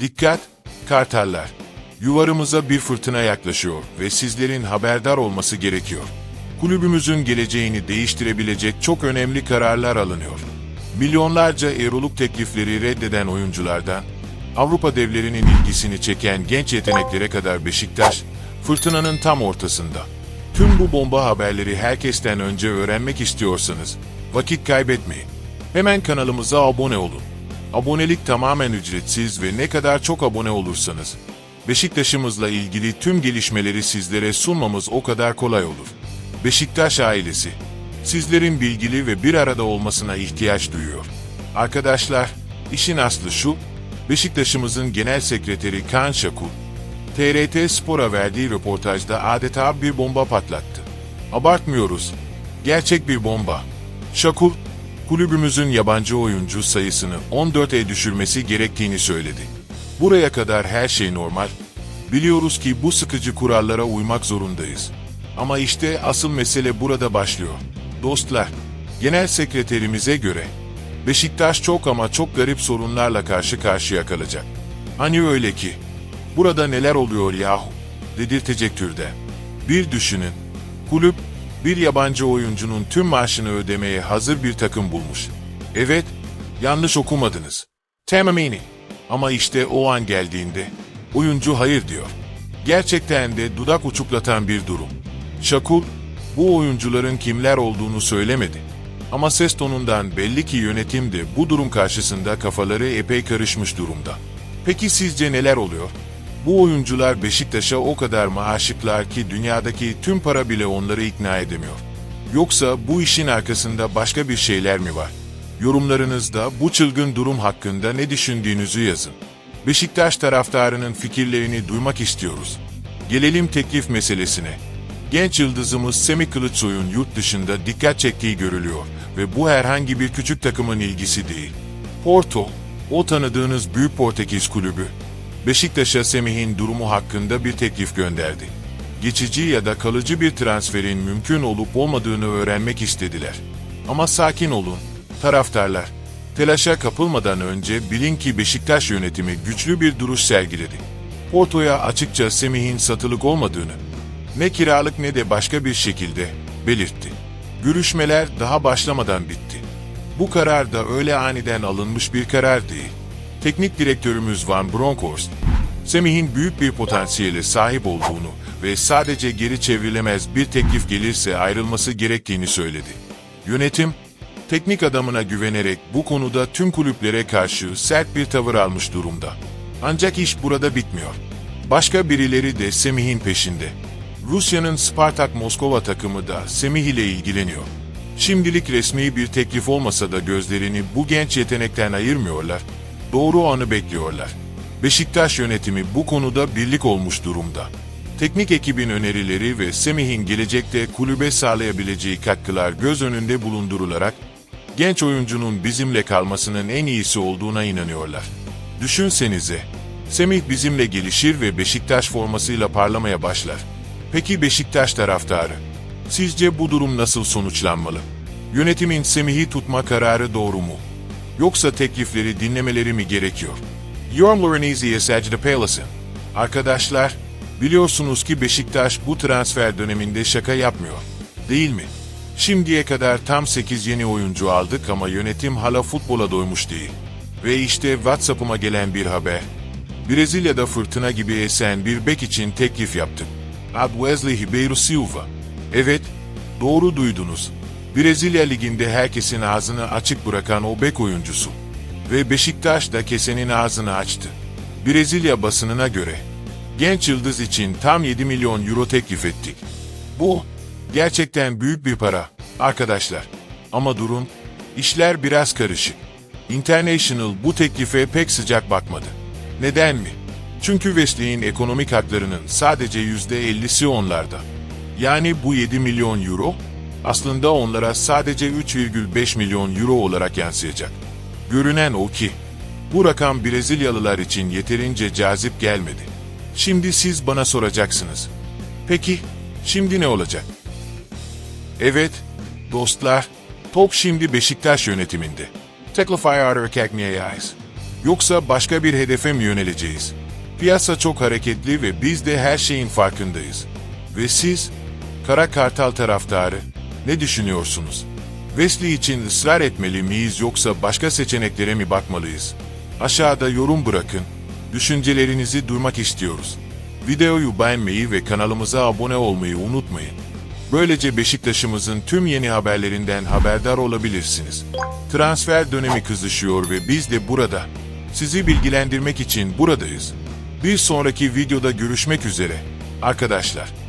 Dikkat, kartallar. Yuvarımıza bir fırtına yaklaşıyor ve sizlerin haberdar olması gerekiyor. Kulübümüzün geleceğini değiştirebilecek çok önemli kararlar alınıyor. Milyonlarca euroluk teklifleri reddeden oyunculardan, Avrupa devlerinin ilgisini çeken genç yeteneklere kadar Beşiktaş, fırtınanın tam ortasında. Tüm bu bomba haberleri herkesten önce öğrenmek istiyorsanız, vakit kaybetmeyin. Hemen kanalımıza abone olun. Abonelik tamamen ücretsiz ve ne kadar çok abone olursanız, Beşiktaş'ımızla ilgili tüm gelişmeleri sizlere sunmamız o kadar kolay olur. Beşiktaş ailesi, sizlerin bilgili ve bir arada olmasına ihtiyaç duyuyor. Arkadaşlar, işin aslı şu, Beşiktaş'ımızın genel sekreteri Kaan Şakul, TRT Spor'a verdiği röportajda adeta bir bomba patlattı. Abartmıyoruz, gerçek bir bomba. Şakul, kulübümüzün yabancı oyuncu sayısını 14'e düşürmesi gerektiğini söyledi. Buraya kadar her şey normal. Biliyoruz ki bu sıkıcı kurallara uymak zorundayız. Ama işte asıl mesele burada başlıyor. Dostlar, genel sekreterimize göre Beşiktaş çok ama çok garip sorunlarla karşı karşıya kalacak. Hani öyle ki, burada neler oluyor yahu, dedirtecek türde. Bir düşünün, kulüp bir yabancı oyuncunun tüm maaşını ödemeye hazır bir takım bulmuş. Evet, yanlış okumadınız. Tamamini. Ama işte o an geldiğinde, oyuncu hayır diyor. Gerçekten de dudak uçuklatan bir durum. Şakul, bu oyuncuların kimler olduğunu söylemedi. Ama ses tonundan belli ki yönetim de bu durum karşısında kafaları epey karışmış durumda. Peki sizce neler oluyor? Bu oyuncular Beşiktaş'a o kadar mı aşıklar ki dünyadaki tüm para bile onları ikna edemiyor? Yoksa bu işin arkasında başka bir şeyler mi var? Yorumlarınızda bu çılgın durum hakkında ne düşündüğünüzü yazın. Beşiktaş taraftarının fikirlerini duymak istiyoruz. Gelelim teklif meselesine. Genç yıldızımız Semih Kılıçsoy'un yurt dışında dikkat çektiği görülüyor ve bu herhangi bir küçük takımın ilgisi değil. Porto, o tanıdığınız büyük Portekiz kulübü, Beşiktaş'a Semih'in durumu hakkında bir teklif gönderdi. Geçici ya da kalıcı bir transferin mümkün olup olmadığını öğrenmek istediler. Ama sakin olun, taraftarlar. Telaşa kapılmadan önce bilin ki Beşiktaş yönetimi güçlü bir duruş sergiledi. Porto'ya açıkça Semih'in satılık olmadığını, ne kiralık ne de başka bir şekilde belirtti. Görüşmeler daha başlamadan bitti. Bu karar da öyle aniden alınmış bir karar değil. Teknik direktörümüz Van Bronckhorst, Semih'in büyük bir potansiyele sahip olduğunu ve sadece geri çevrilemez bir teklif gelirse ayrılması gerektiğini söyledi. Yönetim, teknik adamına güvenerek bu konuda tüm kulüplere karşı sert bir tavır almış durumda. Ancak iş burada bitmiyor. Başka birileri de Semih'in peşinde. Rusya'nın Spartak Moskova takımı da Semih ile ilgileniyor. Şimdilik resmi bir teklif olmasa da gözlerini bu genç yetenekten ayırmıyorlar. Doğru anı bekliyorlar. Beşiktaş yönetimi bu konuda birlik olmuş durumda. Teknik ekibin önerileri ve Semih'in gelecekte kulübe sağlayabileceği katkılar göz önünde bulundurularak genç oyuncunun bizimle kalmasının en iyisi olduğuna inanıyorlar. Düşünsenize, Semih bizimle gelişir ve Beşiktaş formasıyla parlamaya başlar. Peki Beşiktaş taraftarı? Sizce bu durum nasıl sonuçlanmalı? Yönetimin Semih'i tutma kararı doğru mu? Yoksa teklifleri dinlemeleri mi gerekiyor? Yorumlarınızı Sajda Paylaşın. Arkadaşlar, biliyorsunuz ki Beşiktaş bu transfer döneminde şaka yapmıyor. Değil mi? Şimdiye kadar tam 8 yeni oyuncu aldık ama yönetim hala futbola doymuş değil. Ve işte WhatsApp'ıma gelen bir haber. Brezilya'da fırtına gibi esen bir bek için teklif yaptık. Ad Wesley Ribeiro Silva. Evet, doğru duydunuz. Brezilya Ligi'nde herkesin ağzını açık bırakan o bek oyuncusu. Ve Beşiktaş da kesenin ağzını açtı. Brezilya basınına göre genç yıldız için tam 7 milyon euro teklif ettik. Bu gerçekten büyük bir para arkadaşlar. Ama durun, işler biraz karışık. International bu teklife pek sıcak bakmadı. Neden mi? Çünkü Wesley'in ekonomik haklarının sadece %50'si onlarda. Yani bu 7 milyon euro aslında onlara sadece 3,5 milyon euro olarak yansıyacak. Görünen o ki, bu rakam Brezilyalılar için yeterince cazip gelmedi. Şimdi siz bana soracaksınız. Peki, şimdi ne olacak? Evet, dostlar, top şimdi Beşiktaş yönetiminde. Teklif ayarı erkek Yoksa başka bir hedefe mi yöneleceğiz? Piyasa çok hareketli ve biz de her şeyin farkındayız. Ve siz, Kara Kartal taraftarı, ne düşünüyorsunuz? Wesley için ısrar etmeli miyiz yoksa başka seçeneklere mi bakmalıyız? Aşağıda yorum bırakın. Düşüncelerinizi duymak istiyoruz. Videoyu beğenmeyi ve kanalımıza abone olmayı unutmayın. Böylece Beşiktaş'ımızın tüm yeni haberlerinden haberdar olabilirsiniz. Transfer dönemi kızışıyor ve biz de burada. Sizi bilgilendirmek için buradayız. Bir sonraki videoda görüşmek üzere. Arkadaşlar.